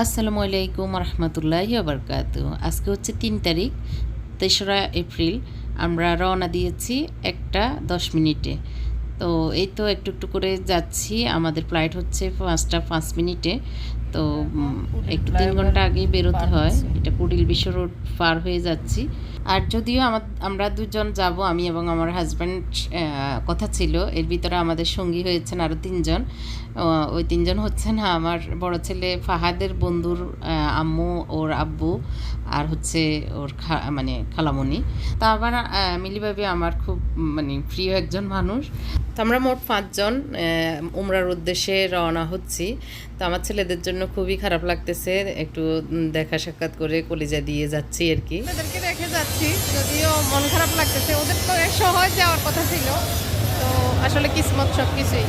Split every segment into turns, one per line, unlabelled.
আসসালামু আলাইকুম রহমতুল্লাহ আবরকাত আজকে হচ্ছে তিন তারিখ, তেসরা এপ্রিল। আমরা রওনা দিয়েছি একটা দশ মিনিটে। তো এই তো একটু একটু করে যাচ্ছি। আমাদের ফ্লাইট হচ্ছে পাঁচটা পাঁচ মিনিটে। তো একটু তিন ঘণ্টা আগেই বেরোতে হয়। এটা কুড়িল বিশ্ব রোড পার হয়ে যাচ্ছি। আর যদিও আমার আমরা দুজন যাব, আমি এবং আমার হাজব্যান্ড কথা ছিল। এর ভিতরে আমাদের সঙ্গী হয়েছেন আরও তিনজন। ওই তিনজন হচ্ছেন আমার বড় ছেলে ফাহাদের বন্ধুর আম্মু, ওর আব্বু আর হচ্ছে ওর খা মানে খালামণি তা আবার মিলিভাবে আমার খুব মানে প্রিয় একজন মানুষ। তো আমরা মোট পাঁচজন উমরার উদ্দেশ্যে রওনা হচ্ছি। তো আমার ছেলেদের জন্য খুবই খারাপ লাগতেছে, একটু দেখা সাক্ষাৎ করে কলিজা দিয়ে যাচ্ছি আর কি।
ওদেরকে রেখে যাচ্ছি, যদিও মন খারাপ লাগতেছে, ওদের তো সহজ যাওয়ার কথা ছিল। তো আসলে কিসমত সব কিছুই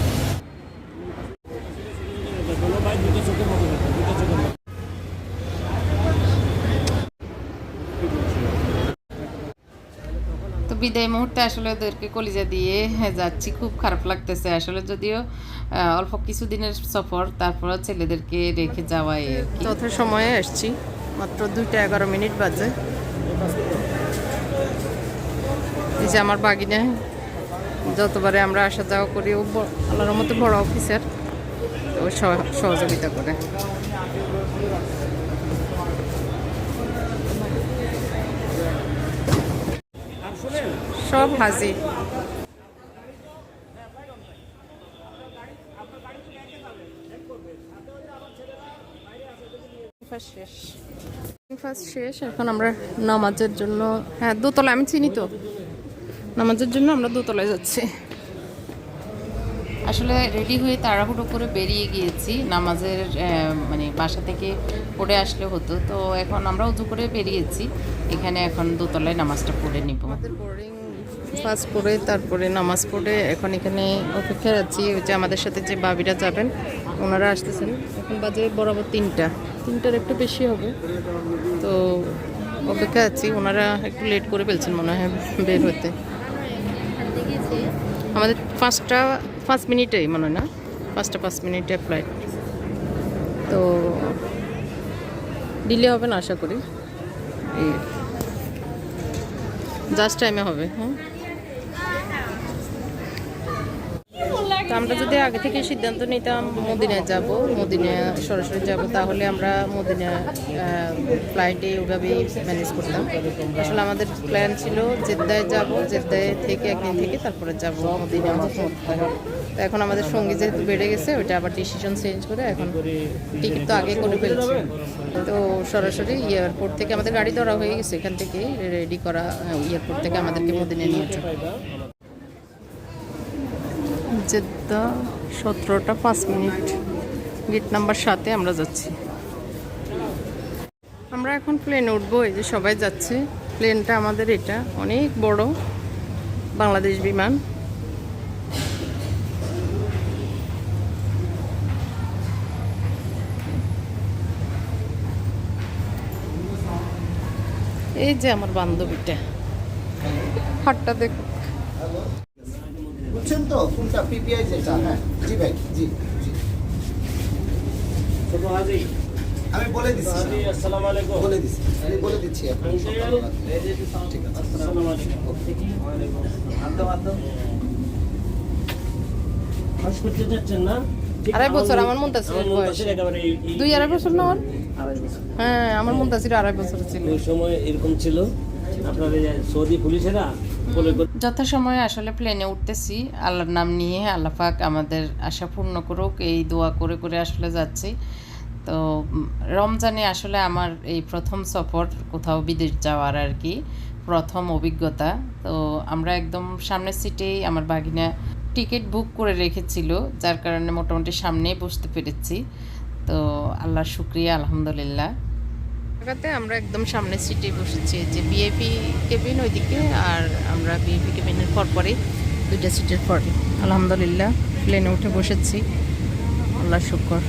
তো বিদায় মুহূর্তে আসলে ওদেরকে কলিজা দিয়ে হ্যাঁ, যাচ্ছি। খুব খারাপ লাগতেছে। আসলে যদিও অল্প কিছুদিনের সফর তারপর ছেলেদেরকে রেখে যাওয়াই আর কি।
যথা সময়ে আসছি। মাত্র দুইটা এগারো মিনিট বাজে। এই যে আমার বাগিনে যতবারে আমরা আসা যাওয়া করি ও আল্লাহর মতো বড় অফিসার সহযোগিতা করে। সব হাজির শেষ। ফার্স্ট শেষ এখন আমরা নামাজের জন্য হ্যাঁ দোতলা আমি চিনি তো। নামাজের জন্য আমরা দোতলায় যাচ্ছি।
আসলে রেডি হয়ে তাড়াহুড়ো করে বেরিয়ে গিয়েছি। নামাজের মানে বাসা থেকে পড়ে আসলে হতো। তো এখন আমরা উজু করে বেরিয়েছি। এখানে এখন দোতলায় নামাজটা পড়ে নিব।
আমাদের বোর্ডিং ফার্স্ট পড়ে তারপরে নামাজ পড়ে। এখন এখানে অপেক্ষায় আছি ওই যে আমাদের সাথে যে বাবিরা যাবেন ওনারা আসতেছেন। এখন বাজে বরাবর তিনটা। তিনটার একটু বেশি হবে। তো অপেক্ষা আছি ওনারা একটু লেট করে ফেলছেন মনে হয় বের হতে। আমাদের পাঁচটা পাঁচ মিনিটেই মনে হয় না? পাঁচটা পাঁচ মিনিটে ফ্লাইট তো ডিলে হবে না আশা করি। জাস্ট টাইমে হবে হ্যাঁ তো আমরা যদি আগে থেকে সিদ্ধান্ত নিতাম মদিনায় যাব মদিনা সরাসরি যাব, তাহলে আমরা মদিনা ফ্লাইটে ওভাবেই ম্যানেজ করতাম। আসলে আমাদের প্ল্যান ছিল জেদ্দায় যাব, জেদ্দায় থেকে একদিন থেকে তারপরে যাব মদিনা। তো এখন আমাদের সঙ্গী যেহেতু বেড়ে গেছে, ওইটা আবার ডিসিশন চেঞ্জ করে এখন টিকিট তো আগে করে ফেলছি। তো সরাসরি এয়ারপোর্ট থেকে আমাদের গাড়ি ধরা হয়ে গেছে, এখান থেকে রেডি করা এয়ারপোর্ট থেকে আমাদেরকে মদিনে নিয়ে যাবে জেদ্দা সতেরোটা পাঁচ মিনিট। গেট নাম্বার সাতে আমরা যাচ্ছি। আমরা এখন প্লেনে উঠবো, এই যে সবাই যাচ্ছে। প্লেনটা আমাদের এটা, অনেক বড় বাংলাদেশ বিমান। এই যে আমার বান্ধবীটা। হাটটা দেখো।
বুঝছেন তো? কোনটা পিপিআই যেটা হ্যাঁ। জি ভাই জি জি। আমি বলে দিচ্ছি।
আসসালামু আলাইকুম।
বলে দিচ্ছি আমি বলে দিচ্ছি এখন। ঠিক আছে।
আসসালামু আলাইকুম। ওয়ালাইকুম আসসালাম। হজ যাচ্ছেন না?
আড়াই বছর,
আমার
বয়স।
এই-
দুই আড়াই বছর না। হ্যাঁ আমার আড়াই বছর ছিল।
ওই সময় এরকম ছিল আপনার সৌদি পুলিশেরা
যথাসময়ে আসলে প্লেনে উঠতেছি। আল্লাহর নাম নিয়ে আল্লাহ পাক আমাদের আশা পূর্ণ করুক, এই দোয়া করে করে আসলে যাচ্ছি। তো রমজানে আসলে আমার এই প্রথম সফর কোথাও বিদেশ যাওয়ার আর কি, প্রথম অভিজ্ঞতা। তো আমরা একদম সামনের সিটেই আমার বাগিনা টিকিট বুক করে রেখেছিল, যার কারণে মোটামুটি সামনেই বসতে পেরেছি। তো আল্লাহর শুক্রিয়া, আলহামদুলিল্লাহ।
ঢাকাতে আমরা একদম সামনের সিটে বসেছি যে বিএপি কেবিন ওইদিকে আর আমরা বিএপি কেবিনের পর দুইটা সিটের পরে আলহামদুলিল্লাহ প্লেনে উঠে বসেছি। আল্লাহ শুকর।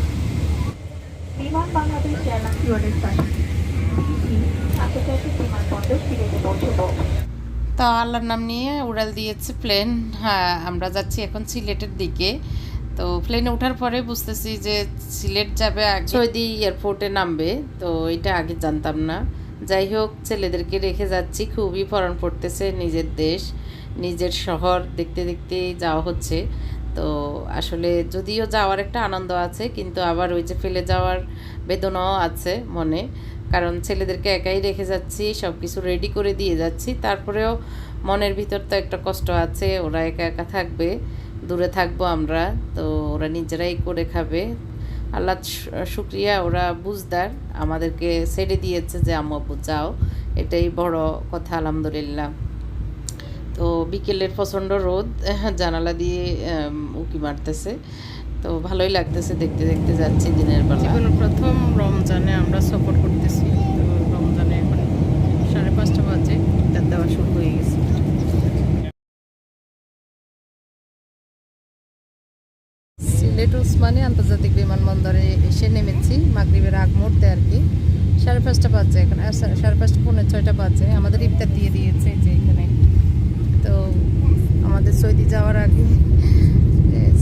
তো আল্লাহর নাম নিয়ে উড়াল দিয়েছে প্লেন হ্যাঁ আমরা যাচ্ছি এখন সিলেটের দিকে। তো প্লেনে ওঠার পরে বুঝতেছি যে সিলেট যাবে আগে। সৌদি এয়ারপোর্টে নামবে, তো এটা আগে জানতাম না। যাই হোক, ছেলেদেরকে রেখে যাচ্ছি। খুবই ফরন পড়তেছে নিজের দেশ, নিজের শহর, দেখতে দেখতে যাওয়া হচ্ছে। তো আসলে যদিও যাওয়ার একটা আনন্দ আছে, কিন্তু আবার ওই যে ফেলে যাওয়ার বেদনাও আছে মনে। কারণ ছেলেদেরকে একাই রেখে যাচ্ছি সব কিছু রেডি করে দিয়ে যাচ্ছি। তারপরেও মনের ভিতর তো একটা কষ্ট আছে, ওরা একা একা থাকবে। দূরে থাকব আমরা, তো ওরা নিজেরাই করে খাবে। আল্লাহ শুক্রিয়া, ওরা বুঝদার, আমাদেরকে ছেড়ে দিয়েছে যে, আম্মু যাও। এটাই বড় কথা, আলহামদুলিল্লাহ। তো বিকেলের প্রচণ্ড রোদ, জানালা দিয়ে উকি মারতেছে। তো ভালোই লাগতেছে, দেখতে দেখতে যাচ্ছি দিনের বেলা।
প্রথম রমজানে আমরা সফর করতেছি তো রমজানে এখন সাড়ে পাঁচটা বাজে ইফতার দেওয়া শুরু হয়ে গেছে সিলেট ওসমানী আন্তর্জাতিক বিমানবন্দরে এসে নেমেছি, মাগরিবের আগ মুহূর্তে আর কি। সাড়ে পাঁচটা বাজে এখন সাড়ে পাঁচটা, পৌনে ছয়টা বাজে। আমাদের ইফতার দিয়ে দিয়েছে যে এখানে। তো আমাদের সৌদি যাওয়ার আগে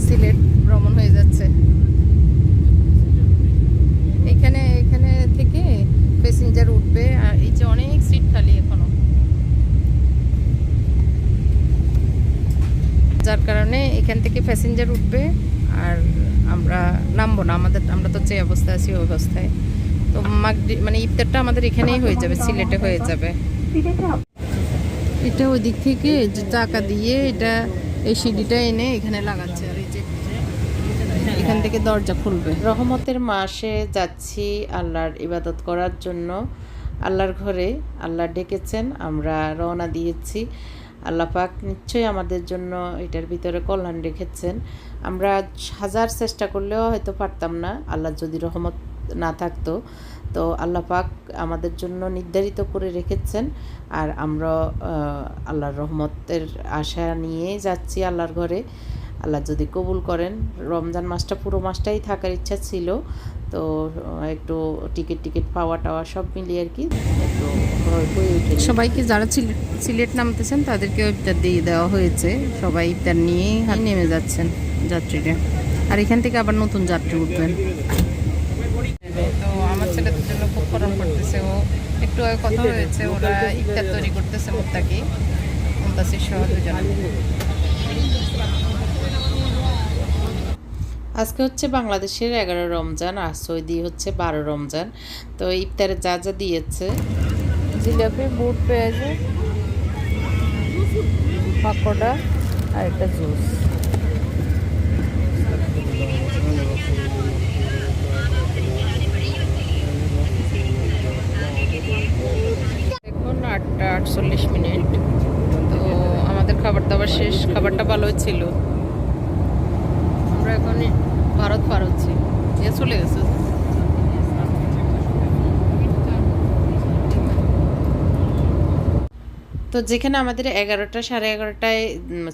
সিলেট ভ্রমণ হয়ে যাচ্ছে। এখানে এখানে থেকে প্যাসেঞ্জার উঠবে, আর এই যে অনেক সিট খালি এখনও। যার কারণে এখান থেকে প্যাসেঞ্জার উঠবে। আর আমরা নামবো না আমাদের আমরা তো যে অবস্থায় আছি ওই অবস্থায়। তো মাগরি মানে ইফতারটা আমাদের এখানেই হয়ে যাবে সিলেটে হয়ে যাবে। এটা ওই দিক থেকে যে টাকা দিয়ে এটা এই সিঁড়িটা এনে এখানে লাগাচ্ছে। আর এই যে এখান থেকে দরজা খুলবে।
রহমতের মাসে যাচ্ছি আল্লাহর ইবাদত করার জন্য। আল্লাহর ঘরে আল্লাহ ডেকেছেন আমরা রওনা দিয়েছি। আল্লাহ পাক নিশ্চয়ই আমাদের জন্য এটার ভিতরে কল্যাণ রেখেছেন। আমরা হাজার চেষ্টা করলেও হয়তো পারতাম না আল্লাহ যদি রহমত না থাকতো। তো আল্লাহ পাক আমাদের জন্য নির্ধারিত করে রেখেছেন আর আমরা আল্লাহর রহমতের আশা নিয়ে যাচ্ছি আল্লাহর ঘরে। আল্লাহ যদি কবুল করেন, রমজান মাসটা পুরো মাসটাই থাকার ইচ্ছা ছিল। তো একটু টিকিট টিকিট পাওয়া টাওয়া সব মিলিয়ে আর কি একটু
সবাইকে যারা সিলেট সিলেট নামতেছেন তাদেরকে ইফতার দিয়ে দেওয়া হয়েছে। সবাই ইফতার নিয়েই নেমে যাচ্ছেন যাত্রীরা। আর এখান থেকে আবার নতুন যাত্রী উঠবেন। তো আমার ছেলেদের জন্য খুব করতেছে ও একটু কথা হয়েছে। ওরা ইফতার তৈরি করতেছে মুত্তাকি। মুন্তাসির সহ দুজনে।
আজকে হচ্ছে বাংলাদেশের এগারো রমজান আর সৌদি হচ্ছে বারো রমজান। তো ইফতারে যা যা দিয়েছে।
জিলাপি বুট পেঁয়াজ পাকোড়া আর একটা জুস। এখন আটটা আটচল্লিশ মিনিট। তো আমাদের খাবার দাবার শেষ খাবারটা ভালোই ছিল। আমরা এখন ভারত পার হচ্ছি চলে গেছে।
তো যেখানে আমাদের এগারোটা, সাড়ে এগারোটায়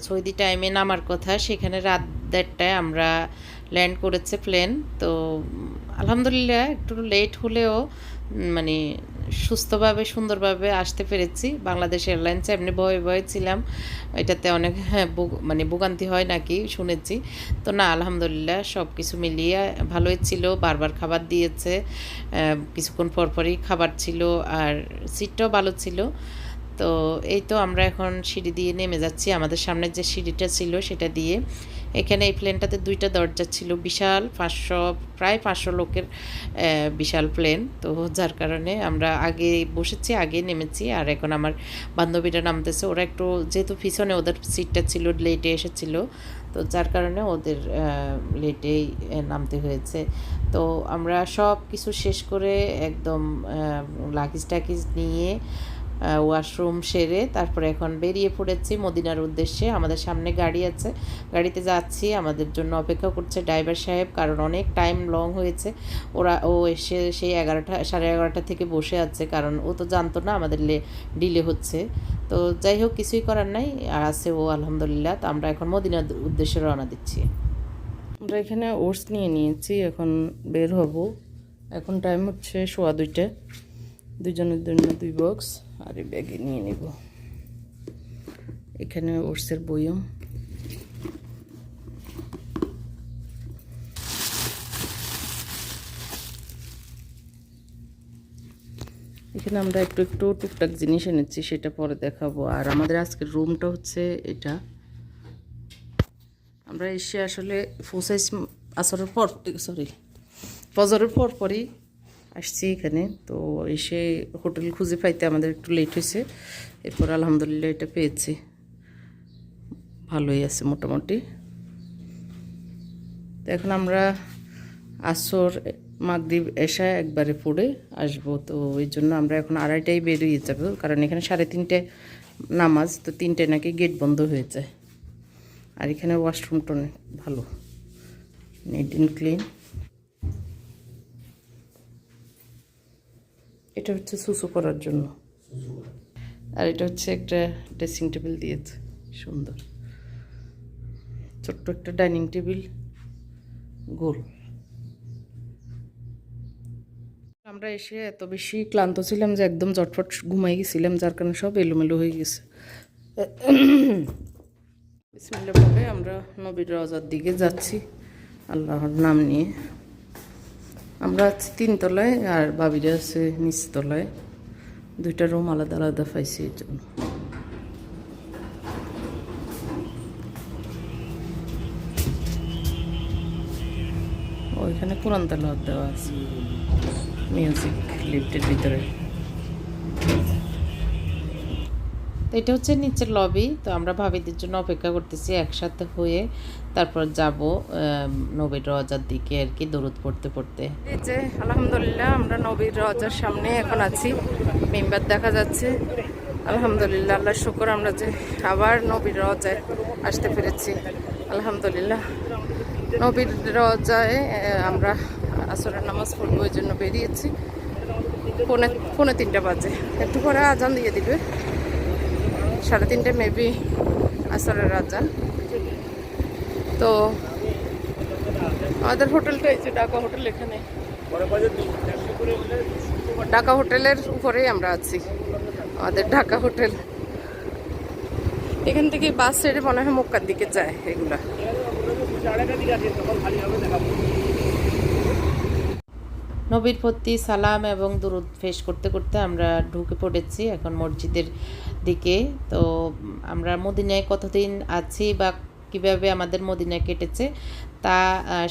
সৌদি টাইমে নামার কথা, সেখানে রাত দেড়টায় আমরা ল্যান্ড করেছে প্লেন তো আলহামদুলিল্লাহ, একটু লেট হলেও মানে সুস্থভাবে, সুন্দরভাবে আসতে পেরেছি। বাংলাদেশ এয়ারলাইন্সে এমনি ভয়ে ভয়ে ছিলাম। এটাতে অনেক হ্যাঁ মানে ভোগান্তি হয় নাকি শুনেছি। তো না, আলহামদুলিল্লাহ সব কিছু মিলিয়ে ভালোই ছিল। বারবার খাবার দিয়েছে। কিছুক্ষণ পরপরই খাবার ছিল আর সিটটাও ভালো ছিল। তো এই তো আমরা এখন সিঁড়ি দিয়ে নেমে যাচ্ছি। আমাদের সামনে যে সিঁড়িটা ছিল সেটা দিয়ে এখানে এই প্লেনটাতে দুইটা দরজা ছিল, বিশাল পাঁচশো, প্রায় পাঁচশো লোকের বিশাল প্লেন। তো যার কারণে আমরা আগে বসেছি, আগে নেমেছি আর এখন আমার বান্ধবীরা নামতেছে। ওরা একটু যেহেতু পিছনে ওদের সিটটা ছিল, লেটে এসেছিল। তো যার কারণে ওদের লেটেই নামতে হয়েছে। তো আমরা সব কিছু শেষ করে একদম লাগেজ টাকিজ নিয়ে ওয়াশরুম সেরে তারপরে এখন বেরিয়ে পড়েছি মদিনার উদ্দেশ্যে। আমাদের সামনে গাড়ি আছে। গাড়িতে যাচ্ছি, আমাদের জন্য অপেক্ষা করছে ড্রাইভার সাহেব, কারণ অনেক টাইম লং হয়েছে। ওরা, ও এসে সেই এগারোটা, সাড়ে এগারোটা থেকে বসে আছে, কারণ ও তো জানতো না আমাদের ডিলে হচ্ছে। তো যাই হোক, কিছুই করার নাই, আর আছে ও, আলহামদুলিল্লাহ। তো আমরা এখন মদিনার উদ্দেশ্যে রওনা দিচ্ছি।
আমরা এখানে ওটস নিয়ে নিয়েছি, এখন বের হব। এখন টাইম হচ্ছে সোয়া দুইটা। দুজনের জন্য দুই বক্স আরে ব্যাগে নিয়ে নেব। এখানে ওটসের বইও। এখানে আমরা একটু একটু টুকটাক জিনিস এনেছি, সেটা পরে দেখাবো। আর আমাদের আজকের রুমটা হচ্ছে এটা। আমরা এসে আসলে ফুসাইস আসরের পর সরি, ফজরের পর পরই আসছি এখানে। তো এসে হোটেল খুঁজে পাইতে আমাদের একটু লেট হয়েছে। এরপর আলহামদুলিল্লাহ এটা পেয়েছি। ভালোই আছে মোটামুটি। তো এখন আমরা আসর, মাগরিব এসা একবারে পড়ে আসব। তো ওই জন্য আমরা এখন আড়াইটায় বেরিয়ে যাব। কারণ এখানে সাড়ে তিনটে নামাজ, তো তিনটে নাকি গেট বন্ধ হয়ে যায়। আর এখানে ওয়াশরুমটা ভালো। নিট অ্যান্ড ক্লিন এটা হচ্ছে সুসু করার জন্য। আর এটা হচ্ছে একটা ড্রেসিং টেবিল দিয়েছে সুন্দর। ছোট্ট একটা ডাইনিং টেবিল গোল। আমরা এসে এত বেশি ক্লান্ত ছিলাম যে একদম জটফট ঘুমাই গেছিলাম, যার কারণে সব এলোমেলো হয়ে গেছে। আমরা নবীর রজার দিকে যাচ্ছি, আল্লাহর নাম নিয়ে। আমরা আছি তিনতলায় আর বাবিরা আছে নিচতলায় দুইটা রুম আলাদা আলাদা পাইছি এই জন্য। ওইখানে কোরআন তালাওয়াত দেওয়া আছে। মিউজিক লিফটের ভিতরে।
তো এটা হচ্ছে নিচের লবি তো আমরা ভাবিদের জন্য অপেক্ষা করতেছি একসাথে হয়ে তারপর যাব নবীর রজার দিকে আর কি দরুদ পড়তে পড়তে।
আলহামদুলিল্লাহ, আমরা নবীর রজার সামনে এখন আছি, মেম্বার দেখা যাচ্ছে। আলহামদুলিল্লাহ, আল্লাহ শুকর, আমরা যে আবার নবীর রজায় আসতে পেরেছি। আলহামদুলিল্লাহ, নবীর রজায় আমরা আসরের নামাজ পড়ব, ওই জন্য বেরিয়েছি। পৌনে পৌনে তিনটা বাজে। একটু পরে আজান দিয়ে দিবে। সাড়ে তিনটে মেবি আসরের আজান তো আমাদের হোটেলটা এই যে ঢাকা হোটেল এখানে। ঢাকা হোটেলের উপরেই আমরা আছি। আমাদের ঢাকা হোটেল। এখান থেকে বাস ছেড়ে মনে হয় মক্কার দিকে যায় এগুলা।
নবীর প্রতি সালাম এবং দরুদ ফেস করতে করতে আমরা ঢুকে পড়েছি এখন মসজিদের দিকে। তো আমরা মদিনায় কতদিন আছি বা কীভাবে আমাদের মদিনায় কেটেছে তা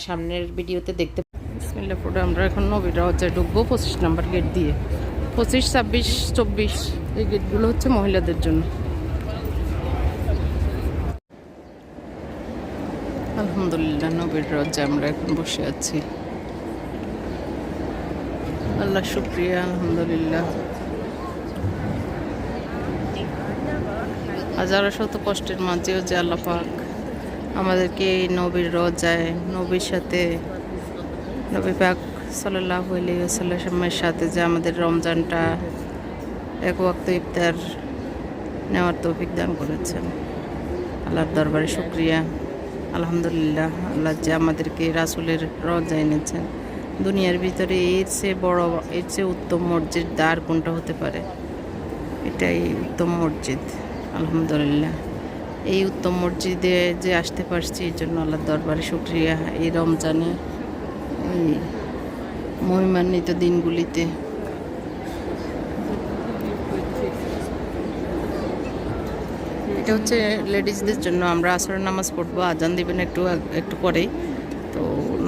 সামনের ভিডিওতে দেখতে
আমরা এখন নবীর রজায় ঢুকবো পঁচিশ নাম্বার গেট দিয়ে। পঁচিশ, ছাব্বিশ, চব্বিশ, এই গেটগুলো হচ্ছে মহিলাদের জন্য। আলহামদুলিল্লাহ, নবীর রজায় আমরা এখন বসে আছি। আল্লাহ শুক্রিয়া, আলহামদুলিল্লাহ। হাজারো শত কষ্টের মাঝেও যে আল্লাহ পাক আমাদেরকে এই নবীর রজায়, নবীর সাথে, নবী পাক সাল্লাহ সাথে যে আমাদের রমজানটা এক ওয়াক্ত ইফতার নেওয়ার তৌফিক দান করেছেন। আল্লাহর দরবারে শুক্রিয়া, আলহামদুলিল্লাহ, আল্লাহ যে আমাদেরকে রাসুলের রজা এনেছেন। দুনিয়ার ভিতরে এর চেয়ে বড়, এর চেয়ে উত্তম মসজিদ দ্বার কোনটা হতে পারে? এটাই উত্তম মসজিদ, আলহামদুলিল্লাহ। এই উত্তম মসজিদে যে আসতে পারছি এই জন্য আল্লাহর দরবারে শুক্রিয়া। এই রমজানে এই মহিমান্বিত দিনগুলিতে এটা হচ্ছে লেডিসদের জন্য আমরা আসরের নামাজ পড়ব, আজান দিবেন একটু একটু পরেই।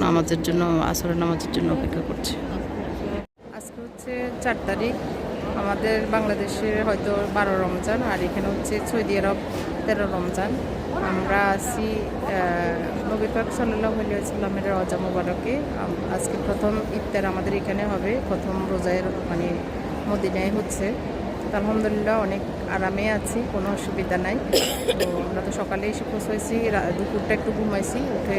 নামাজের জন্য, আসরের নামাজের জন্য অপেক্ষা করছি। আজকে হচ্ছে চার তারিখ। আমাদের বাংলাদেশের হয়তো বারো রমজান, আর এখানে হচ্ছে সৌদি আরব তেরো রমজান। আমরা আছি নবী পাক সাল্লাহ রজা মুবারকে। আজকে প্রথম ইফতার আমাদের এখানে হবে, প্রথম রোজায়ের মানে মদিনায় হচ্ছে। আলহামদুলিল্লাহ অনেক আরামে আছি, কোনো অসুবিধা নাই। তো আমরা তো সকালে এসে পৌঁছেছি দুপুরটা একটু ঘুমাইছি, উঠে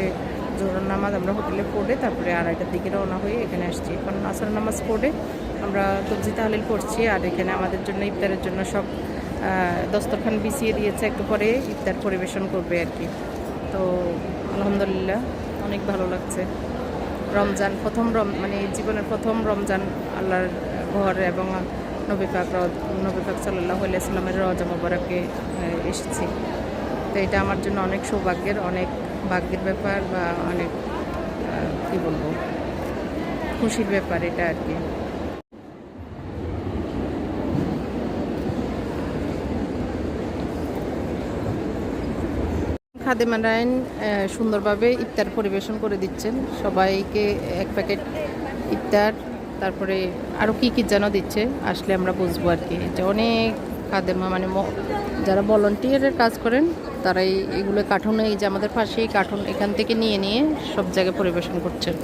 জোহর নামাজ আমরা হোটেলে পড়ে তারপরে আড়াইটার দিকে রওনা হয়ে এখানে আসছি। এখন আসর নামাজ পড়ে আমরা তবজি তাহলিল করছি আর এখানে আমাদের জন্য ইফতারের জন্য সব দস্তরখান বিছিয়ে দিয়েছে। একটু পরে ইফতার পরিবেশন করবে আর কি। তো আলহামদুলিল্লাহ অনেক ভালো লাগছে। রমজান প্রথম রম মানে জীবনের প্রথম রমজান আল্লাহর ঘর এবং নবী পাক নবী পাক সাল্লাহ সাল্লামের রজা মোবারকে এসেছি। তো এটা আমার জন্য অনেক সৌভাগ্যের, অনেক ভাগ্যের ব্যাপার বা অনেক কী বলব, খুশির ব্যাপার, এটা আর কি। খাদেমা সুন্দরভাবে ইফতার পরিবেশন করে দিচ্ছেন। সবাইকে এক প্যাকেট ইফতার, তারপরে আরও কি কী যেন দিচ্ছে, আসলে আমরা বুঝব আর কি। এটা অনেক খাদেমা মানে যারা ভলন্টিয়ারের কাজ করেন তারাই এগুলো কার্টুন, এই যে আমাদের পাশেই কার্টুন, এখান থেকে নিয়ে নিয়ে সব জায়গায় পরিবেশন করছেন।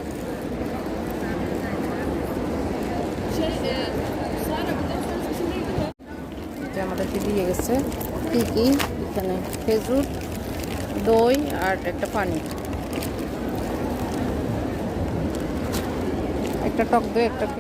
আমাদেরকে দিয়ে গেছে কী কী এখানে খেজুর, দই আর একটা পানি। একটা টক দই, একটা